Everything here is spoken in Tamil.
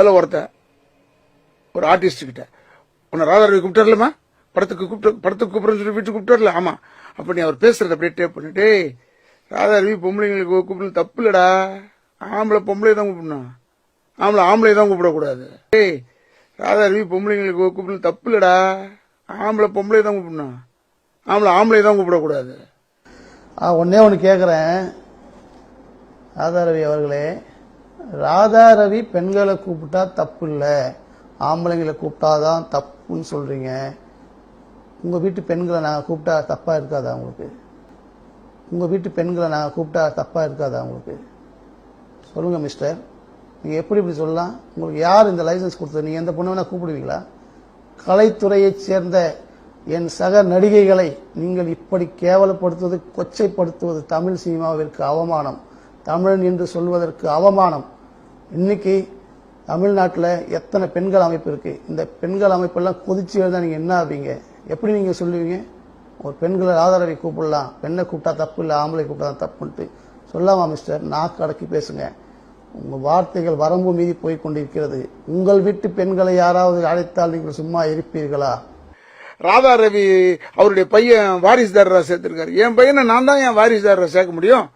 அதில் ஒருத்தன் ஒரு ஆர்டிஸ்ட் கிட்ட உன்னை ராதாரவி கூப்பிட்டார்லமா படத்துக்கு கூப்பிட்டு படத்துக்கு கூப்பிட்றேன்னு சொல்லி வீட்டுக்கு கூப்பிட்டார்ல? ஆமா. அப்ப நீ அவர் பேசுறத அப்படியே டேப் பண்ணி. டேய் ராதாரவி பொம்பளைங்களுக்கு கூப்பிடணும். தப்பு இல்லடா ஆம்பளை பொம்பளை தான் கூப்பிடணும். ஆம்பளை ஆம்பளை தான் கூப்பிடக்கூடாது. டேய் ராதாரவி பொம்பளைங்களுக்கு கூப்பிடணும். தப்பு இல்லடா ஆம்பளை பொம்பளை தான் கூப்பிடணும். ஆம்பளை ஆம்பளை தான் கூப்பிடக்கூடாது. ஆ, ஒண்ணே ஒன்று கேட்குறேன் ராதாரவி அவர்களே ராதாரவி பெண்களை கூப்பிட்டா தப்பு இல்லை ஆம்பளைங்களை கூப்பிட்டாதான் தப்புன்னு சொல்கிறீங்க உங்கள் வீட்டு பெண்களை நாங்கள் கூப்பிட்டா தப்பாக இருக்காதா உங்களுக்கு? உங்கள் வீட்டு பெண்களை நாங்கள் கூப்பிட்டா தப்பாக இருக்காதா உங்களுக்கு? சொல்லுங்கள் மிஸ்டர். நீங்கள் எப்படி இப்படி சொல்லலாம்? உங்களுக்கு யார் இந்த லைசன்ஸ் கொடுத்தது? நீங்கள் எந்த பொண்ணு வேணால் கூப்பிடுவீங்களா? கலைத்துறையைச் சேர்ந்த என் சக நடிகைகளை நீங்கள் இப்படி கேவலப்படுத்துவது கொச்சைப்படுத்துவது தமிழ் சினிமாவிற்கு அவமானம். தமிழன் என்று சொல்வதற்கு அவமானம். இன்னைக்கு தமிழ்நாட்டில் எத்தனை பெண்கள் அமைப்பு இருக்கு? இந்த பெண்கள் அமைப்பெல்லாம் கொதிச்சு எழுந்தா நீங்க என்ன ஆவீங்க? எப்படி நீங்க சொல்லுவீங்க? ஒரு பெண்களை ஆதரவை கூப்பிடலாம். பெண்ணை கூப்பிட்டா தப்பு இல்லை ஆம்பளை கூப்பிட்டா தப்புன்ட்டு சொல்லாமா மிஸ்டர்? நாக்கு அடக்கி பேசுங்க. உங்கள் வார்த்தைகள் வரம்பு மீறி போய் கொண்டிருக்கிறது. உங்கள் வீட்டு பெண்களை யாராவது அழைத்தால் நீங்கள் சும்மா இருப்பீர்களா? ராதா ரவி அவருடைய பையன் வாரிசுதாரராக சேர்த்திருக்காரு. என் பையனை நான் தான் என் வாரிசுதாரராக சேர்க்க முடியும்?